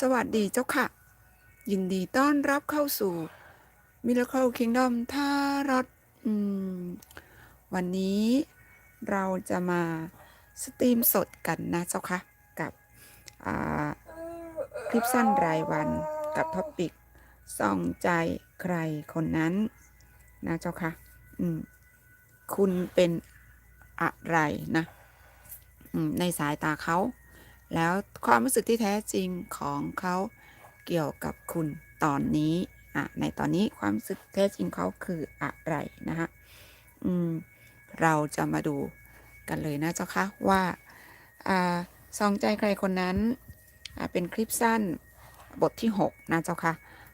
สวัสดีเจ้าค่ะ ยินดีต้อนรับเข้าสู่ Miracle Kingdom ท่ารถอืมวันนี้เราจะมาสตรีมสดกันนะเจ้าค่ะ กับอ่าคลิปสั้นรายวันกับท็อปิกส่องใจใครคนนั้นนะเจ้าค่ะอืมคุณเป็นอะไรนะอืมในสายตาเขา แล้วความรู้สึกที่แท้จริงของเขาเกี่ยวกับคุณตอนนี้อะในตอนนี้ความรู้สึกแท้จริงเขาคืออะไรนะฮะอืมเราจะมาดูกันเลยนะเจ้าคะว่าอ่าซองใจใครคนนั้นอ่าเป็นคลิปสั้นบทที่ 6 นะเจ้าคะ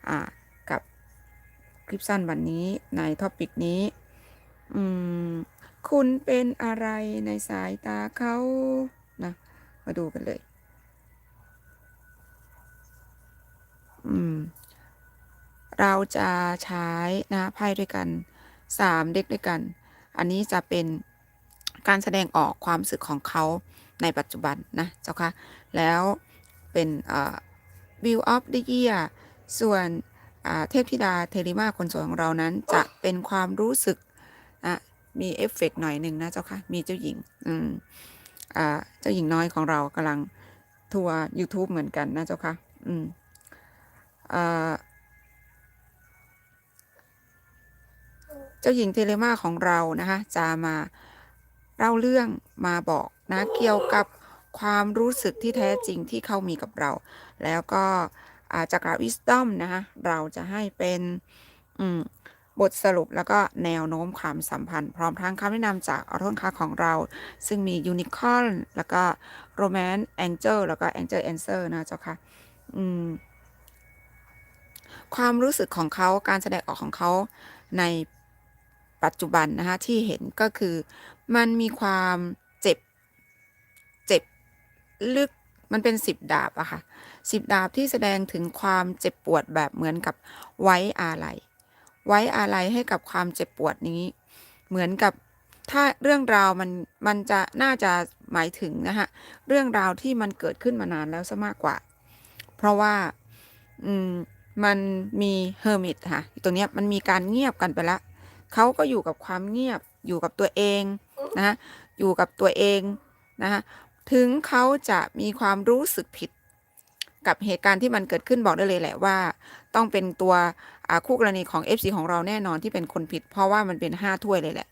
อ่ากับคลิปสั้นวันนี้ในท็อปิกนี้อืมคุณเป็นอะไรในสายตาเขานะมาดูกันเลย เราจะใช้นะไพ่ด้วยกันสามเด็กด้วยกัน อันนี้จะเป็นการแสดงออกความรู้สึกของเขาในปัจจุบันนะเจ้าค่ะแล้วเป็นเอ่อ view of the year ส่วนเทพธิดาเทริมาคนสวยของเรานั้นจะเป็นความรู้สึกนะมีเอฟเฟกต์หน่อยหนึ่งนะเจ้าค่ะ มีเจ้าหญิงอืมเจ้าหญิงน้อยของเรากำลังทัวร์ YouTube เหมือนกันนะเจ้าค่ะ อืม เจ้าหญิงเทเลมาของเรานะคะจะมาเล่าเรื่องมาบอกนะเกี่ยวกับความรู้สึกที่แท้จริงที่เขามีกับเรา แล้วก็อจากราวิสตอมนะคะเราจะให้เป็นบทสรุปแล้วก็แนวโน้มความสัมพันธ์ พร้อมทั้งคำแนะนำจากออโทนคาของเรา ซึ่งมียูนิคอร์นแล้วก็โรแมนต์แองเจิลแล้วก็แองเจิลแอนเซอร์นะเจ้าค่ะ อืม ความรู้สึกของเขาการแสดงออกของเขาในปัจจุบันนะคะที่เห็นก็คือมันมีความเจ็บเจ็บลึกมันเป็นสิบดาบอะค่ะสิบดาบที่แสดงถึงความเจ็บปวดแบบเหมือนกับไว้อาลัยไว้อาลัยให้กับความเจ็บปวดนี้ เหมือนกับถ้าเรื่องราวมันมันจะน่าจะหมายถึงนะคะเรื่องราวที่มันเกิดขึ้นมานานแล้วซะมากกว่า เพราะว่า อืม มันมีเฮอร์มิตค่ะตรงนี้มันมีการเงียบกันไปละเขาก็อยู่กับความเงียบอยู่กับตัวเองนะอยู่กับตัวเองนะคะถึงเขาจะมีความรู้สึกผิด กับเหตุการณ์ที่มันเกิดขึ้นบอกได้เลยแหละว่า ต้องเป็นตัวคู่กรณีของ FC ของเราแน่นอนที่เป็นคนผิด เพราะว่ามันเป็นห้าถ้วยเลยแหละ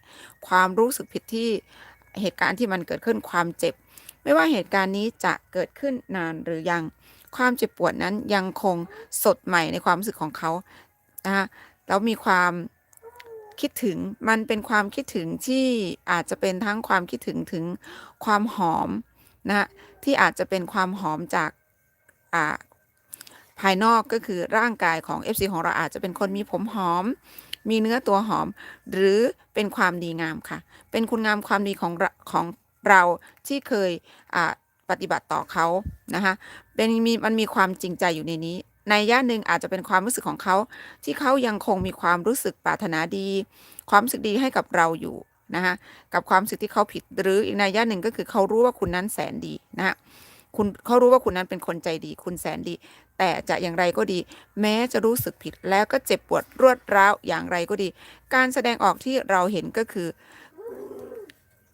ความรู้สึกผิดที่เหตุการณ์ที่มันเกิดขึ้นความเจ็บ ไม่ว่าเหตุการณ์นี้จะเกิดขึ้นนานหรือยัง ความเจ็บปวดนั้นยังคงสดใหม่ในความรู้สึกของเขานะคะแล้วมีความคิดถึงมันเป็นความคิดถึงที่อาจจะเป็นทั้งความคิดถึงถึงความหอมนะที่อาจจะเป็นความหอมจากอ่าภายนอกก็คือร่างกายของ FC ของเราอาจจะเป็นคนมีผมหอม มีเนื้อตัวหอม หรือเป็นความดีงามค่ะ เป็นคุณงามความดีของเราของเราที่เคย ปฏิบัติต่อเขานะคะเป็นมีมันมีความจริงใจอยู่ในนี้ ในย่าหนึ่งอาจจะเป็นความรู้สึกของเขา ที่เขายังคงมีความรู้สึกปรารถนาดี ความรู้สึกดีให้กับเราอยู่นะคะกับความรู้สึกที่เขาผิดหรืออีกในย่าหนึ่งก็คือเขารู้ว่าคุณนั้นแสนดีนะคะคุณเขารู้ว่าคุณนั้นเป็นคนใจดี คุณแสนดี แต่จะอย่างไรก็ดี แม้จะรู้สึกผิดแล้วก็เจ็บปวดรวดร้าวอย่างไรก็ดี การแสดงออกที่เราเห็นก็คือ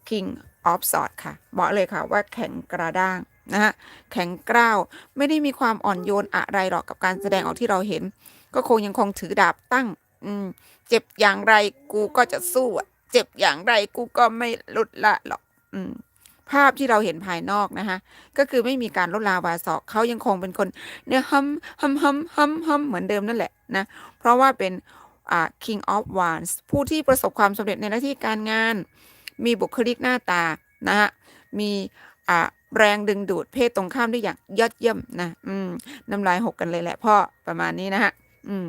King of Swords ค่ะบอกเลยค่ะว่าแข็งกระด้างนะฮะแข็งกร้าวไม่ได้มีความอ่อนโยนอะไรหรอกกับการแสดงออกที่เราเห็น ก็คงยังคงถือดาบตั้ง อืม เจ็บอย่างไรกูก็จะสู้เจ็บอย่างไรกูก็ไม่ลดละหรอก อืม ภาพที่เราเห็นภายนอกนะคะก็คือไม่มีการลดลาวาสอกเขายังคงเป็นคนเนี่ยฮัมฮัมฮัมฮัมฮัมเหมือนเดิมนั่นแหละนะ เพราะว่าเป็นอ่า king of wands ผู้ที่ประสบความสำเร็จในหน้าที่การงาน มีบุคลิกหน้าตานะฮะมีอ่าแรงดึงดูดเพศตรงข้ามได้อย่างยอดเยี่ยมนะอืมน้ำลายหกกันเลยแหละพ่อประมาณนี้นะฮะอืม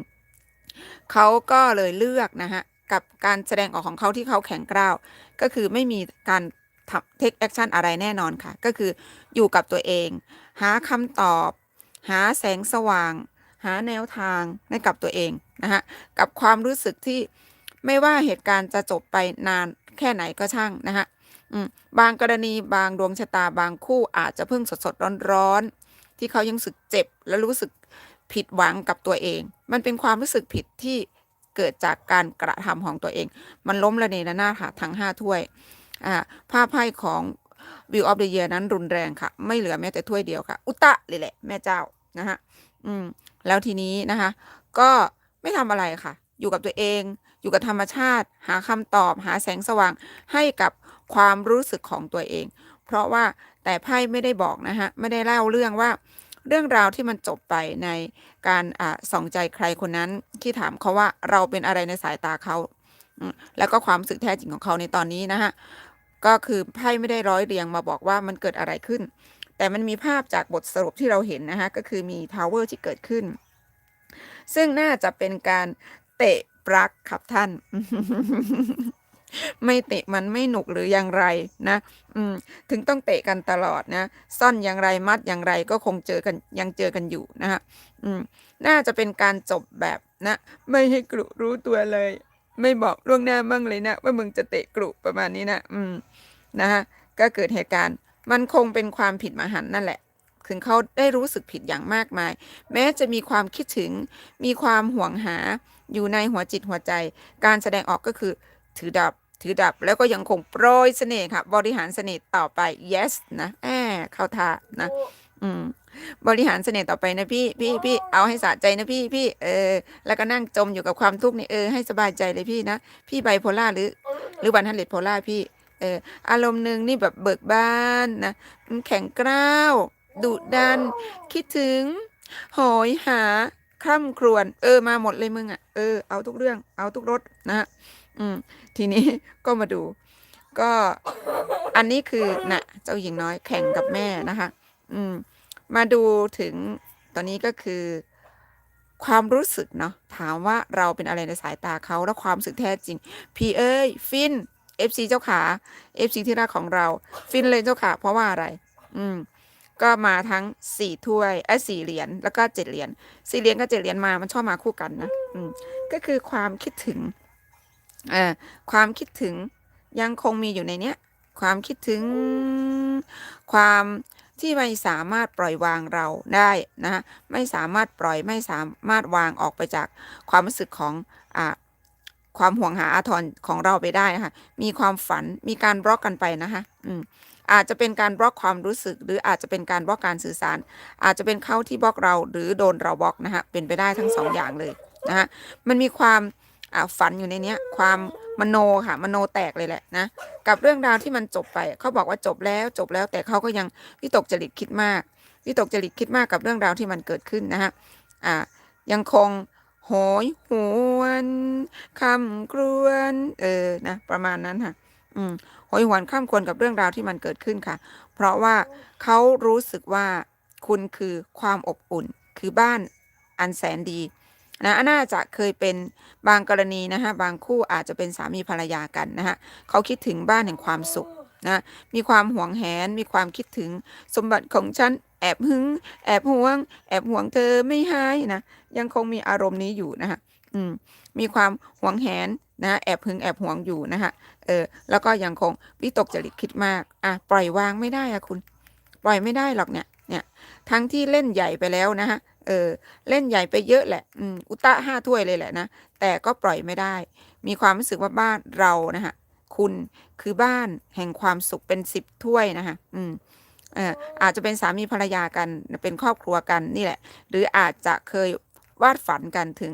เขาก็เลยเลือกนะฮะกับการแสดงออกของเขาที่เขาแข็งกร้าว ก็คือไม่มีการทำเทคแอคชั่นอะไรแน่นอนค่ะ ก็คืออยู่กับตัวเอง หาคำตอบ หาแสงสว่าง หาแนวทางให้กับตัวเองนะฮะกับความรู้สึกที่ไม่ว่าเหตุการณ์จะจบไปนาน แค่ไหนก็ช่างนะฮะบางกรณีบางดวงชะตาบางคู่อาจจะเพิ่งสดสดร้อนร้อนที่เขายังรู้สึกเจ็บและรู้สึกผิดหวังกับตัวเอง มันเป็นความรู้สึกผิดที่เกิดจากการกระทำของตัวเอง มันล้มระเนระนาดค่ะทั้งห้าถ้วยอ่าภาพไพ่ของ View of the Year นั้นรุนแรงค่ะ ไม่เหลือแม้แต่ถ้วยเดียวค่ะ อุตะเลยแหละ แม่เจ้านะฮะอืมแล้วทีนี้นะคะ ก็ไม่ทำอะไรค่ะ อยู่กับตัวเอง อยู่กับธรรมชาติ หาคำตอบ หาแสงสว่างให้กับความรู้สึกของตัวเอง เพราะว่าแต่ไพ่ไม่ได้บอกนะฮะ ไม่ได้เล่าเรื่องว่า เรื่องราวที่มันจบไปในการอ่าส่องใจใครคนนั้นที่ถามเขาว่าเราเป็นอะไรในสายตาเขาแล้วก็ความรู้สึกแท้จริงของเขาในตอนนี้นะฮะก็คือไพ่ไม่ได้ร้อยเรียงมาบอกว่ามันเกิดอะไรขึ้น แต่มันมีภาพจากบทสรุปที่เราเห็นนะฮะก็คือมีทาวเวอร์ที่เกิดขึ้น ซึ่งน่าจะเป็นการเตะ ปลั๊กครับท่าน ไม่เตะมันไม่หนุกหรืออย่างไรนะอืมถึงต้องเตะกันตลอดนะ ซ่อนอย่างไรมัดอย่างไรก็คงเจอกันยังเจอกันอยู่นะฮะอืมน่าจะเป็นการจบแบบนะ ไม่ให้กรุรู้ตัวเลย ไม่บอกล่วงหน้าบ้างเลยนะ ว่ามึงจะเตะกรุประมาณนี้นะ อืมนะฮะก็เกิดเหตุการณ์ มันคงเป็นความผิดมหันนั่นแหละ ถึงเขาได้รู้สึกผิดอย่างมากมาย แม้จะมีความคิดถึง มีความห่วงหาอยู่ในหัวจิตหัวใจ การแสดงออกก็คือถือดับถือดับแล้วก็ยังคงโปรยเสน่ห์ค่ะ บริหารเสน่ห์ต่อไป yes นะแอบเข้าท่านะ อืม บริหารเสน่ห์ต่อไปนะพี่พี่พี่เอาให้สะใจนะพี่พี่เออ แล้วก็นั่งจมอยู่กับความทุกข์นี่เออให้สบายใจเลยพี่นะพี่ไบโพล่าหรือ หรือวันฮันเลดโพล่าพี่เอออารมณ์หนึ่งนี่แบบเบิกบานนะแข็งกร้าว ดุดัน คิดถึงโหยหาคร่ำครวญเออมาหมดเลยมึงอะเออเอาทุกเรื่องเอาทุกรสนะฮะอืม ทีนี้ก็มาดู ก็อันนี้คือนะเจ้าหญิงน้อยแข่งกับแม่นะคะ อืม มาดูถึงตอนนี้ก็คือ ความรู้สึกเนาะถามว่าเราเป็นอะไรในสายตาเขาและความรู้สึกแท้จริง พี่เอ้ย ฟิน FC เจ้าขา FC ที่รักของเรา ฟินเลยเจ้าขาเพราะว่าอะไร อืม ก็มาทั้งสี่ถ้วยไอ้สี่เหรียญแล้วก็เจ็ดเหรียญสี่เหรียญกับเจ็ดเหรียญมามันชอบมาคู่กันนะอืมก็คือความคิดถึงเอ่อความคิดถึงยังคงมีอยู่ในเนี้ย ความคิดถึงความที่ไม่สามารถปล่อยวางเราได้นะฮะไม่สามารถปล่อยไม่สามารถวางออกไปจากความรู้สึกของอ่าความห่วงหาอาทรของเราไปได้นะคะมีความฝันมีการบล็อกกันไปนะคะอืม อาจจะเป็นการบล็อกความรู้สึก หรืออาจจะเป็นการบล็อกการสื่อสาร อาจจะเป็นเขาที่บล็อกเราหรือโดนเราบล็อกนะฮะเป็นไปได้ทั้งสองอย่างเลยนะฮะมันมีความฝันอยู่ในนี้ความมโนค่ะมโนแตกเลยแหละนะกับเรื่องราวที่มันจบไปเขาบอกว่าจบแล้วจบแล้วแต่เขาก็ยังวิตกจริตคิดมากวิตกจริตคิดมากกับเรื่องราวที่มันเกิดขึ้นนะฮะอ่ายังคงโหยหวนคำกรวนเออนะประมาณนั้นค่ะ อืม หยหวนข้ามควรกับเรื่องราวที่มันเกิดขึ้นค่ะ เพราะว่าเขารู้สึกว่าคุณคือความอบอุ่น คือบ้านอันแสนดีนะน่าจะเคยเป็นบางกรณีนะฮะบางคู่อาจจะเป็นสามีภรรยากันนะฮะเขาคิดถึงบ้านแห่งความสุขนะมีความหวงแหน มีความคิดถึงสมบัติของฉันแอบหึงแอบห่วง แอบห่วงเธอไม่หายนะยังคงมีอารมณ์นี้อยู่นะฮะอืมมีความหวงแหน นะแอบหึงแอบหวงอยู่นะฮะเออแล้วก็ยังคงวิตกจริตคิดมากอะปล่อยวางไม่ได้อะคุณ ปล่อยไม่ได้หรอกเนี่ยเนี่ยทั้งที่เล่นใหญ่ไปแล้วนะฮะเออเล่นใหญ่ไปเยอะแหละอืมอุตะห้าถ้วยเลยแหละนะแต่ก็ปล่อยไม่ได้ มีความรู้สึกว่าบ้านเรานะฮะคุณคือบ้านแห่งความสุขเป็นสิบถ้วยนะคะอืมเอออาจจะเป็นสามีภรรยากันเป็นครอบครัวกันนี่แหละ หรืออาจจะเคยวาดฝันกันถึง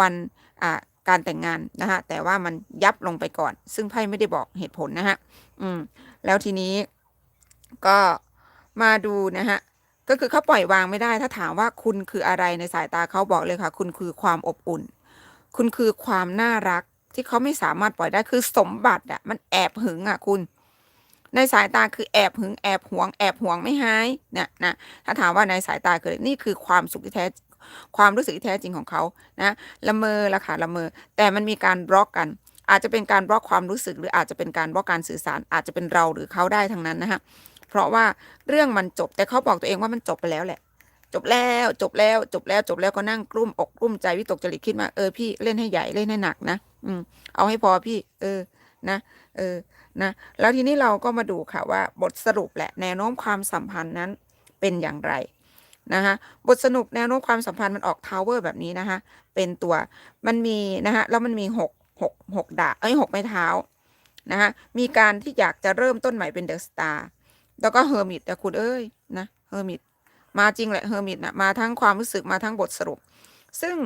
วันอ่า การแต่งงานนะฮะแต่ว่ามันยับลงไปก่อน ซึ่งไพ่ไม่ได้บอกเหตุผลนะฮะอืมแล้วทีนี้ก็มาดูนะฮะก็คือเขาปล่อยวางไม่ได้ ถ้าถามว่าคุณคืออะไรในสายตาเขาบอกเลยค่ะ คุณคือความอบอุ่น คุณคือความน่ารักที่เขาไม่สามารถปล่อยได้คือสมบัติอะมันแอบหึงอะคุณ ในสายตาคือแอบหึงแอบหวง แอบหวงไม่หายเนี่ยนะถ้าถามว่าในสายตาคือนี่คือความสุขที่แท้ ความรู้สึกที่แท้จริงของเขานะละเมอละค่ะละเมอ แต่มันมีการบล็อกกัน อาจจะเป็นการบล็อกความรู้สึก หรืออาจจะเป็นการบล็อกการสื่อสาร อาจจะเป็นเราหรือเขาได้ทั้งนั้นนะฮะเพราะว่าเรื่องมันจบแต่เขาบอกตัวเองว่ามันจบไปแล้วแหละจบแล้วจบแล้วจบแล้วจบแล้วก็นั่งกลุ้มอกกลุ้มใจวิตกจริตคิดมาเออพี่เล่นให้ใหญ่เล่นให้หนักนะอืมเอาให้พอพี่ เออนะเออนะแล้วทีนี้เราก็มาดูค่ะว่าบทสรุปแหละแนวโน้มความสัมพันธ์นั้นเป็นอย่างไร นะคะบทสรุปแนวโน้มความสัมพันธ์มันออกทาวเวอร์แบบนี้นะคะเป็นตัวมันมีนะคะแล้วมันมีหกหกหกดาเอ้ยหกไม้เท้านะคะมีการที่อยากจะเริ่มต้นใหม่เป็นเดอะสตาร์แล้วก็เฮอร์มิตแต่คุณเอ้ยนะเฮอร์มิตมาจริงแหละเฮอร์มิตนะมาทั้งความรู้สึกมาทั้งบทสรุป ซึ่ง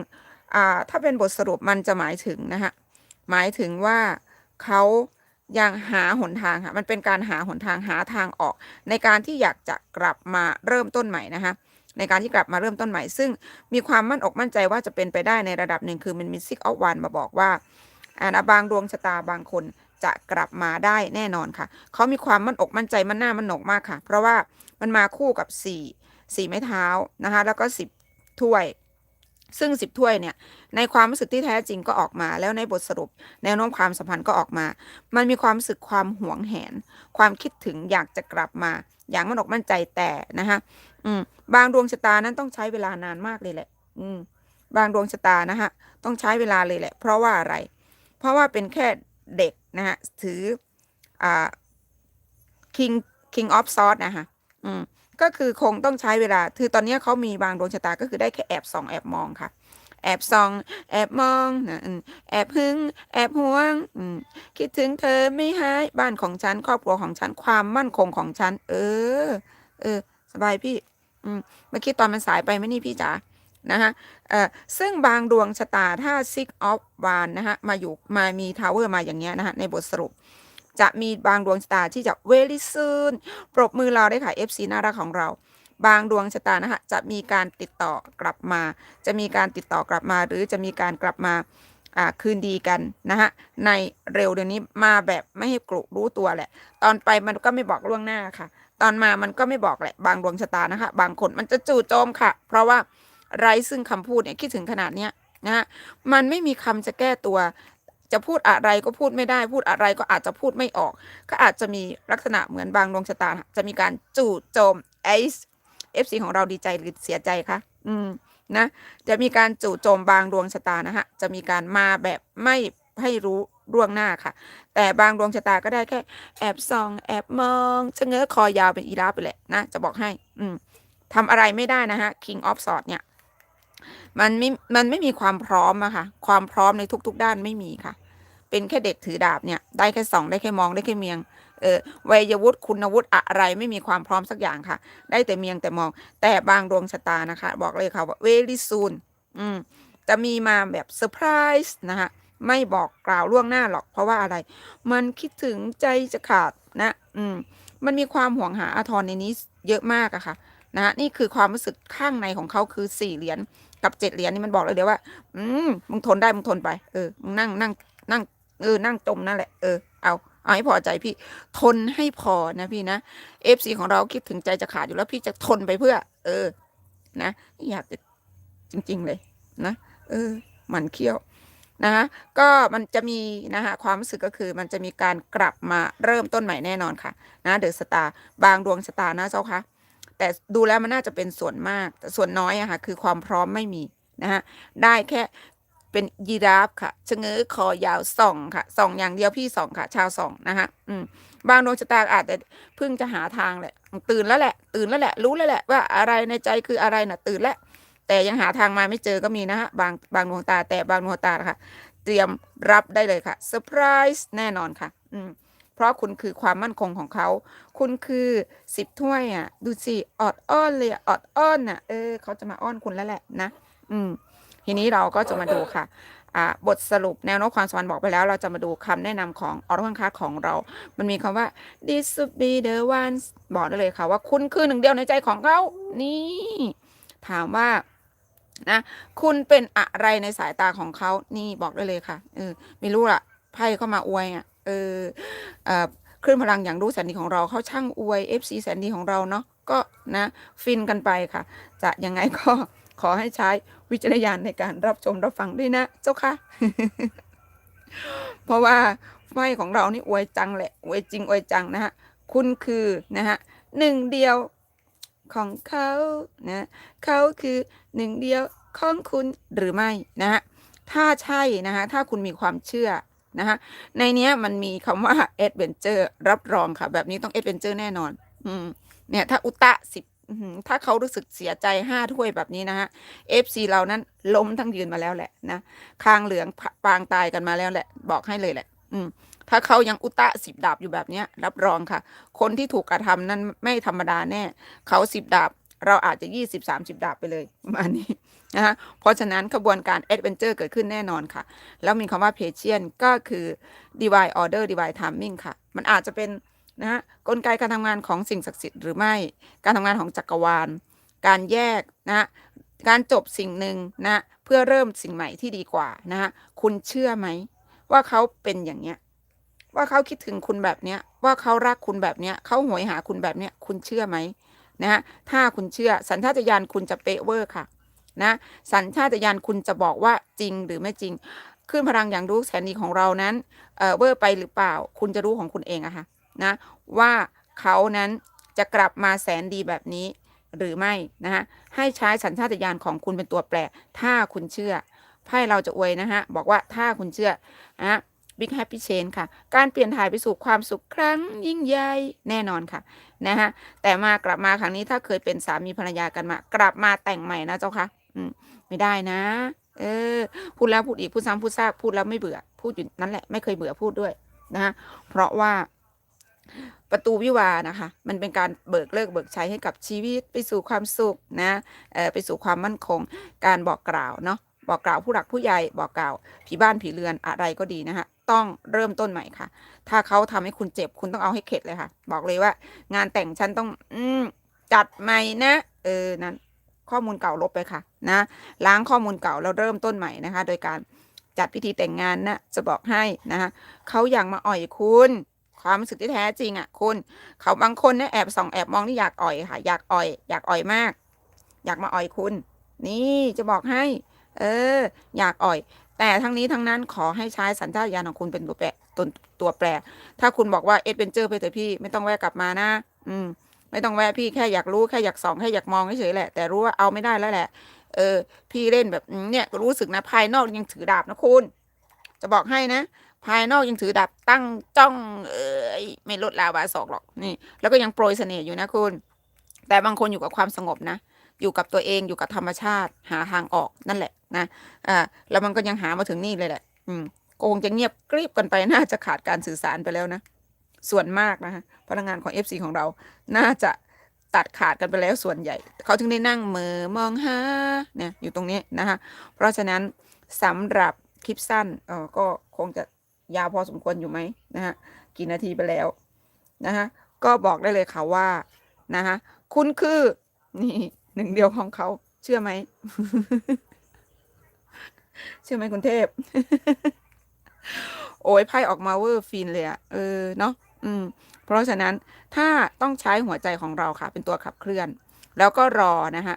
อ่าถ้าเป็นบทสรุปมันจะหมายถึงนะคะหมายถึงว่าเขายังหาหนทางค่ะมันเป็นการหาหนทางหาทางออก ในการที่อยากจะกลับมาเริ่มต้นใหม่นะคะ ในการที่กลับมาเริ่มต้นใหม่ ซึ่งมีความมั่นอกมั่นใจว่าจะเป็นไปได้ในระดับหนึ่งคือมันมีซิกออฟวันมาบอกว่าอ่านะบางดวงชะตาบางคนจะกลับมาได้แน่นอนค่ะ เขามีความมั่นอกมั่นใจมั่นหน้ามั่นหนกมากค่ะ เพราะว่ามันมาคู่กับ 4 4 ไม้เท้านะคะ แล้วก็ 10 ถ้วย ซึ่ง10ถ้วยเนี่ยในความรู้สึกที่แท้จริงก็ออกมา แล้วในบทสรุป แนวโน้มความสัมพันธ์ก็ออกมา มันมีความรู้สึกความหวงแหน ความคิดถึงอยากจะกลับมา อย่างมันอกมั่นใจแต่นะคะอืมบางดวงชะตานั้นต้องใช้เวลานานมากเลยแหละ อืมบางดวงชะตานะฮะต้องใช้เวลาเลยแหละ เพราะว่าอะไร เพราะว่าเป็นแค่เด็กนะฮะถืออ่า king king of swords นะคะอืม ก็คือคงต้องใช้เวลา คือตอนนี้เขามีบางดวงชะตาก็คือได้แค่แอบส่องแอบมองค่ะ แอบส่อง แอบมองนะแอบหึงแอบห่วง คิดถึงเธอไม่หาย บ้านของฉัน ครอบครัวของฉัน ความมั่นคงของฉัน เออ เออ สบายพี่ อืมเมื่อกี้ตอนมันสายไปไหมนี่พี่จ๋านะคะเอ่อซึ่งบางดวงชะตาถ้า six of one นะฮะมาอยู่มามี tower มาอย่างเงี้ยนะฮะในบทสรุป จะมีบางดวงชะตาที่จะ very soon ปรบมือเราได้ค่ะ FC น่ารักของเรา บางดวงชะตานะคะจะมีการติดต่อกลับมา จะมีการติดต่อกลับมา หรือจะมีการกลับมาคืนดีกันนะฮะในเร็วเดี๋ยวนี้มาแบบไม่ให้กรุรู้ตัวแหละ ตอนไปมันก็ไม่บอกล่วงหน้าค่ะ ตอนมามันก็ไม่บอกแหละ บางดวงชะตานะคะ บางคนมันจะจู่โจมค่ะ เพราะว่าไร้ซึ่งคำพูดเนี่ยคิดถึงขนาดเนี้ยนะฮะมันไม่มีคำจะแก้ตัว จะพูดอะไรก็พูดไม่ได้ พูดอะไรก็อาจจะพูดไม่ออก ก็อาจจะมีลักษณะเหมือนบางดวงชะตา จะมีการจู่โจมไอซ์เอฟซีของเราดีใจหรือเสียใจคะอืมนะจะมีการจู่โจมบางดวงชะตานะฮะจะมีการมาแบบไม่ให้รู้ล่วงหน้าค่ะ แต่บางดวงชะตาก็ได้แค่ แอบส่อง แอบมองชะเง้อคอยาวเป็นอีราฟไปแหละนะจะบอกให้ อืมทำอะไรไม่ได้นะฮะ King of Swords เนี่ย มันไม่มันไม่มีความพร้อมอะค่ะ ความพร้อมในทุก ๆ ด้านไม่มีค่ะ เป็นแค่เด็กถือดาบเนี่ยได้แค่ส่องได้แค่มองได้แค่เมียงเออวัยวุฒิคุณวุฒิอะไรไม่มีความพร้อมสักอย่างค่ะ ได้แต่เมียงแต่มอง แต่บางดวงชะตานะคะ บอกเลยค่ะว่า very soon อืมจะมีมาแบบเซอร์ไพรส์นะคะไม่บอกกล่าวล่วงหน้าหรอกเพราะว่าอะไร มันคิดถึงใจจะขาดนะ อืม มันมีความห่วงหาอาทรในนี้เยอะมากอะค่ะ นะะนี่คือความรู้สึกข้างในของเขาคือสี่เหรียญกับเจ็ดเหรียญนี่มันบอกเลยเดี๋ยวว่า อืมมึงทนได้มึงทนไป เออมึงนั่งนั่งนั่ง เออนั่งจมนั่นแหละเออเอาเอาให้พอใจพี่ทนให้พอนะพี่นะเอฟซีของเราคิดถึงใจจะขาดอยู่แล้วพี่จะทนไปเพื่อ เออ นะอยากจะจริง ๆ เลย นะเออ มันเคี้ยวนะคะก็มันจะมีนะคะความรู้สึกก็คือมันจะมีการกลับมาเริ่มต้นใหม่แน่นอนค่ะนะเดอะสตาร์บางดวงสตาร์นะเจ้าคะแต่ดูแล้วมันน่าจะเป็นส่วนมาก แต่ส่วนน้อยอะค่ะคือความพร้อมไม่มีนะฮะได้แค่ เป็นยีราฟค่ะชะเง้อคอยาวส่องค่ะส่องอย่างเดียวพี่ส่องค่ะ ชาวส่องนะคะอืมบางดวงชะตาอาจจะเพิ่งจะหาทางแหละ ตื่นแล้วแหละ ตื่นแล้วแหละ รู้แล้วแหละ ว่าอะไรในใจคืออะไรน่ะ ตื่นแล้วแต่ยังหาทางมาไม่เจอก็มีนะฮะบางบางดวงตาแต่บางดวงตาค่ะ เตรียมรับได้เลยค่ะเซอร์ไพรส์แน่นอนค่ะ อืมเพราะคุณคือความมั่นคงของเขา คุณคือสิบถ้วยอะ ดูสิออดอ้อนเลยอออดอ้อนอะเออเขาจะมาอ้อนคุณแล้วแหละนะ อืม ทีนี้เราก็จะมาดูค่ะบทสรุปแนวโน้มความสัมพันธ์บอกไปแล้ว เราจะมาดูคำแนะนำของออร์คันคาของเรา มันมีคำว่า this should be the one บอกได้เลยค่ะว่าคุณคือหนึ่งเดียวในใจของเขานี่ ถามว่านะ คุณเป็นอะไรในสายตาของเขานี่บอกได้เลยค่ะ เออ ไม่รู้ละไพ่เข้ามาอวยอะ เออเอ่อคลื่นพลังอย่างรู้แสนดีของเราเขาช่างอวย FC แสนดีของเราเนาะ ก็นะ ฟินกันไปค่ะ จะยังไงก็ ขอให้ใช้วิจารณญาณในการรับชมรับฟังด้วยนะเจ้าค่ะ เพราะว่าไพ่ของเรานี่อวยจังแหละอวยจริงอวยจังนะฮะคุณคือนะฮะหนึ่งเดียวของเขานะเขาคือหนึ่งเดียวของคุณหรือไม่นะฮะถ้าใช่นะฮะถ้าคุณมีความเชื่อนะฮะในเนี้ยมันมีคำว่า adventure รับรองค่ะ แบบนี้ต้อง adventure แน่นอน อืมเนี่ยถ้าอุตะสิบ ถ้าเขารู้สึกเสียใจห้าถ้วยแบบนี้นะฮะ FC เรานั้นล้มทั้งยืนมาแล้วแหละนะคางเหลืองปางตายกันมาแล้วแหละ บอกให้เลยแหละ อืมถ้าเขายังอุตะสิบดาบอยู่แบบเนี้ยรับรองค่ะ คนที่ถูกกระทำนั้นไม่ธรรมดาแน่ เขาสิบดาบ เราอาจจะยี่สิบสามสิบดาบไปเลยประมาณนี้นะฮะเพราะฉะนั้นขบวนการ Adventure เกิดขึ้นแน่นอนค่ะ แล้วมีคำว่า Patient ก็คือ Divine Order Divine Timing ค่ะ มันอาจจะเป็น นะฮะกลไกการทำงานของสิ่งศักดิ์สิทธิ์หรือไม่ การทำงานของจักรวาล การแยกนะการจบสิ่งหนึ่งนะเพื่อเริ่มสิ่งใหม่ที่ดีกว่านะฮะคุณเชื่อไหมว่าเขาเป็นอย่างเนี้ยว่าเขาคิดถึงคุณแบบเนี้ยว่าเขารักคุณแบบเนี้ยเขาหวยหาคุณแบบเนี้ยคุณเชื่อไหมนะฮะถ้าคุณเชื่อ สัญชาตญาณคุณจะเป๊ะเวอร์ค่ะนะสัญชาตญาณคุณจะบอกว่าจริงหรือไม่จริงขึ้นพลังอย่างรู้แสนดีของเรานั้นเออเวอร์ไปหรือเปล่า คุณจะรู้ของคุณเองอะค่ะ นะว่าเขานั้นจะกลับมาแสนดีแบบนี้หรือไม่นะฮะให้ใช้สัญชาตญาณของคุณเป็นตัวแปรถ้าคุณเชื่อไพ่เราจะอวยนะฮะบอกว่าถ้าคุณเชื่อนะ Big Happy Change ค่ะ การเปลี่ยนถ่ายไปสู่ความสุขครั้งยิ่งใหญ่แน่นอนค่ะนะฮะแต่มากลับมาครั้งนี้ถ้าเคยเป็นสามีภรรยากันมา กลับมาแต่งใหม่นะเจ้าค่ะอืมไม่ได้นะ เออ พูดแล้วพูดอีกพูดซ้ำพูดซากพูดแล้วไม่เบื่อ พูดอยู่นั่นแหละไม่เคยเบื่อพูดด้วยนะฮะเพราะว่า ประตูวิวานะคะ มันเป็นการเบิกเลิกเบิกใช้ให้กับชีวิตไปสู่ความสุขนะเออไปสู่ความมั่นคง การบอกกล่าวเนาะบอกกล่าวผู้หลักผู้ใหญ่บอกกล่าวผีบ้านผีเรือนอะไรก็ดีนะคะต้องเริ่มต้นใหม่ค่ะ ถ้าเขาทำให้คุณเจ็บคุณต้องเอาให้เข็ดเลยค่ะ บอกเลยว่า งานแต่งฉันต้อง อืจัดใหม่นะ เออนั้นข้อมูลเก่าลบไปค่ะ นะ ล้างข้อมูลเก่าแล้วเริ่มต้นใหม่นะคะ โดยการจัดพิธีแต่งงานนะจะบอกให้นะคะเขาอยากมาอ่อยคุณ ความรู้สึกที่แท้จริงอะคุณ เขาบางคนเนี่ยแอบส่องแอบมองนี่อยากอ่อยค่ะ อยากอ่อย อยากอ่อยมาก อยากมาอ่อยคุณ นี่จะบอกให้ เออ อยากอ่อย แต่ทั้งนี้ทั้งนั้นขอให้ใช้สัญชาตญาณของคุณเป็นตัวแปรตัวตัวแปร ถ้าคุณบอกว่าเอ็ดเวนเจอร์ไปเถอะพี่ไม่ต้องแวะกลับมานะ อืม ไม่ต้องแวะพี่แค่อยากรู้แค่อยากส่องแค่อยากมองเฉยๆแหละ แต่รู้ว่าเอาไม่ได้แล้วแหละ เออ พี่เล่นแบบอืมเนี่ยรู้สึกนะภายนอกยังถือดาบนะคุณ จะบอกให้นะ ภายนอกยังถือดาบตั้งจ้องเอยไม่ลดลาวาศอกหรอกนี่ แล้วก็ยังโปรยเสน่ห์อยู่นะคุณ แต่บางคนอยู่กับความสงบนะ อยู่กับตัวเองอยู่กับธรรมชาติ หาทางออกนั่นแหละนะอ่าแล้วมันก็ยังหามาถึงนี่เลยแหละ อืมก็คงจะเงียบกริบกันไปน่าจะขาดการสื่อสารไปแล้วนะ ส่วนมากนะคะพนักงานของ FC ของเรา น่าจะตัดขาดกันไปแล้วส่วนใหญ่ เขาถึงได้นั่งมือมองหาเนี่ยอยู่ตรงนี้นะคะเพราะฉะนั้นสำหรับคลิปสั้นเออก็คงจะ ยาวพอสมควรอยู่ไหมนะฮะกี่นาทีไปแล้วนะคะก็บอกได้เลยค่ะว่านะคะคุณคือนี่หนึ่งเดียวของเขาเชื่อไหมเชื่อไหมคุณเทพ โอ้ยไพ่ออกมาเวอร์ฟินเลยอะเออเนาะอืม เพราะฉะนั้นถ้าต้องใช้หัวใจของเราค่ะ เป็นตัวขับเคลื่อน แล้วก็รอนะฮะ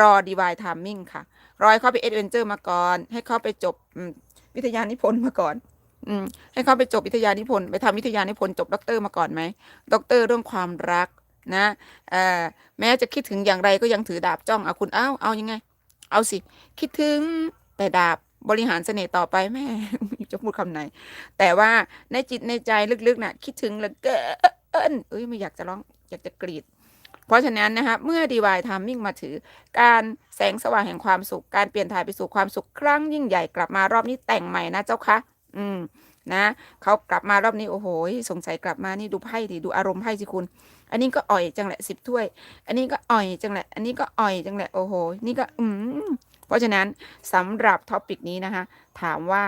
รอ divine timing ค่ะ รอให้เขาไป adventure มาก่อน ให้เขาไปจบวิทยานิพนธ์มาก่อน อืมให้เขาไปจบวิทยานิพนธ์ไปทำวิทยานิพนธ์จบด็อกเตอร์มาก่อนไหมด็อกเตอร์เรื่องความรักนะเอ่อแม้จะคิดถึงอย่างไรก็ยังถือดาบจ้องเอาคุณเอ้าเอายังไง เอาสิ คิดถึงแต่ดาบบริหารเสน่ห์ต่อไปแม่จะพูดคำไหน แต่ว่าในจิตในใจลึกๆน่ะ คิดถึงเหลือเกินเอ้ยไม่อยากจะร้องอยากจะกรีด เพราะฉะนั้นนะคะเมื่อดีวายทามมิ่งมาถือ การแสงสว่างแห่งความสุข การเปลี่ยนถ่ายไปสู่ความสุขครั้งยิ่งใหญ่กลับมารอบนี้แต่งใหม่นะเจ้าคะ อืมนะเขากลับมารอบนี้โอ้โหสงสัยกลับมานี่ดูไพ่ดิดูอารมณ์ไพ่สิคุณ อันนี้ก็อ่อยจังแหละสิบถ้วย อันนี้ก็อ่อยจังแหละ อันนี้ก็อ่อยจังแหละโอ้โห นี่ก็อืมเพราะฉะนั้นสำหรับท็อปิกนี้นะคะ ถามว่า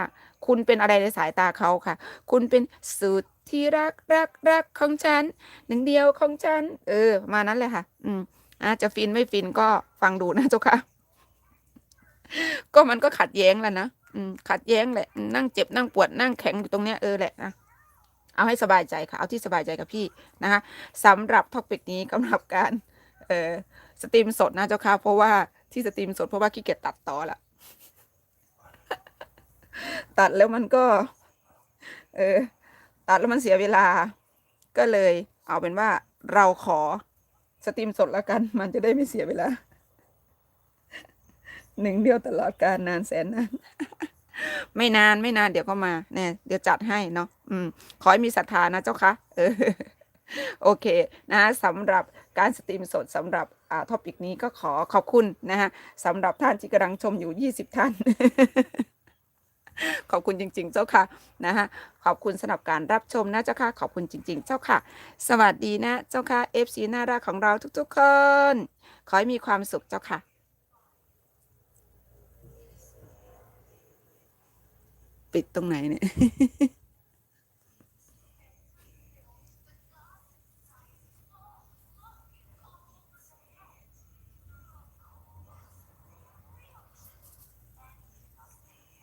คุณเป็นอะไรในสายตาเขาค่ะ คุณเป็นสุดที่รักรักรักของฉัน หนึ่งเดียวของฉัน เออ มานั้นเลยค่ะ อืมอาจะฟินไม่ฟินก็ฟังดูนะเจ้าค่ะ ก็มันก็ขัดแย้งแล้วนะ อืมขัดแย้งแหละ นั่งเจ็บนั่งปวดนั่งแข็งอยู่ตรงเนี้ยเออแหละนะเอาให้สบายใจค่ะ เอาที่สบายใจกับพี่นะคะสำหรับท็อปิกนี้สำหรับการเออสตรีมสดนะเจ้าค่ะเพราะว่าที่สตรีมสดเพราะว่าขี้เกียจตัดต่อละตัดแล้วมันก็ เออตัดแล้วมันเสียเวลา ก็เลย เอาเป็นว่าเราขอสตรีมสดแล้วกัน มันจะได้ไม่เสียเวลา หนึ่งเดียวตลอดการนานแสนนานไม่นานไม่นานเดี๋ยวก็มาเนี่ยเดี๋ยวจัดให้เนาะอืมขอให้มีศรัทธานะเจ้าคะเออโอเคนะสำหรับการสตรีมสดสำหรับอ่าท็อปิกนี้ก็ขอขอบคุณนะฮะสำหรับท่านที่กำลังชมอยู่ 20 ท่าน ขอบคุณจริง ๆ เจ้าค่ะนะฮะขอบคุณสำหรับการรับชมนะเจ้าค่ะขอบคุณจริง ๆ เจ้าค่ะ สวัสดีนะเจ้าค่ะ FC น่ารักของเราทุกๆคน ขอให้มีความสุขเจ้าค่ะ ปิดตรงไหนเนี่ย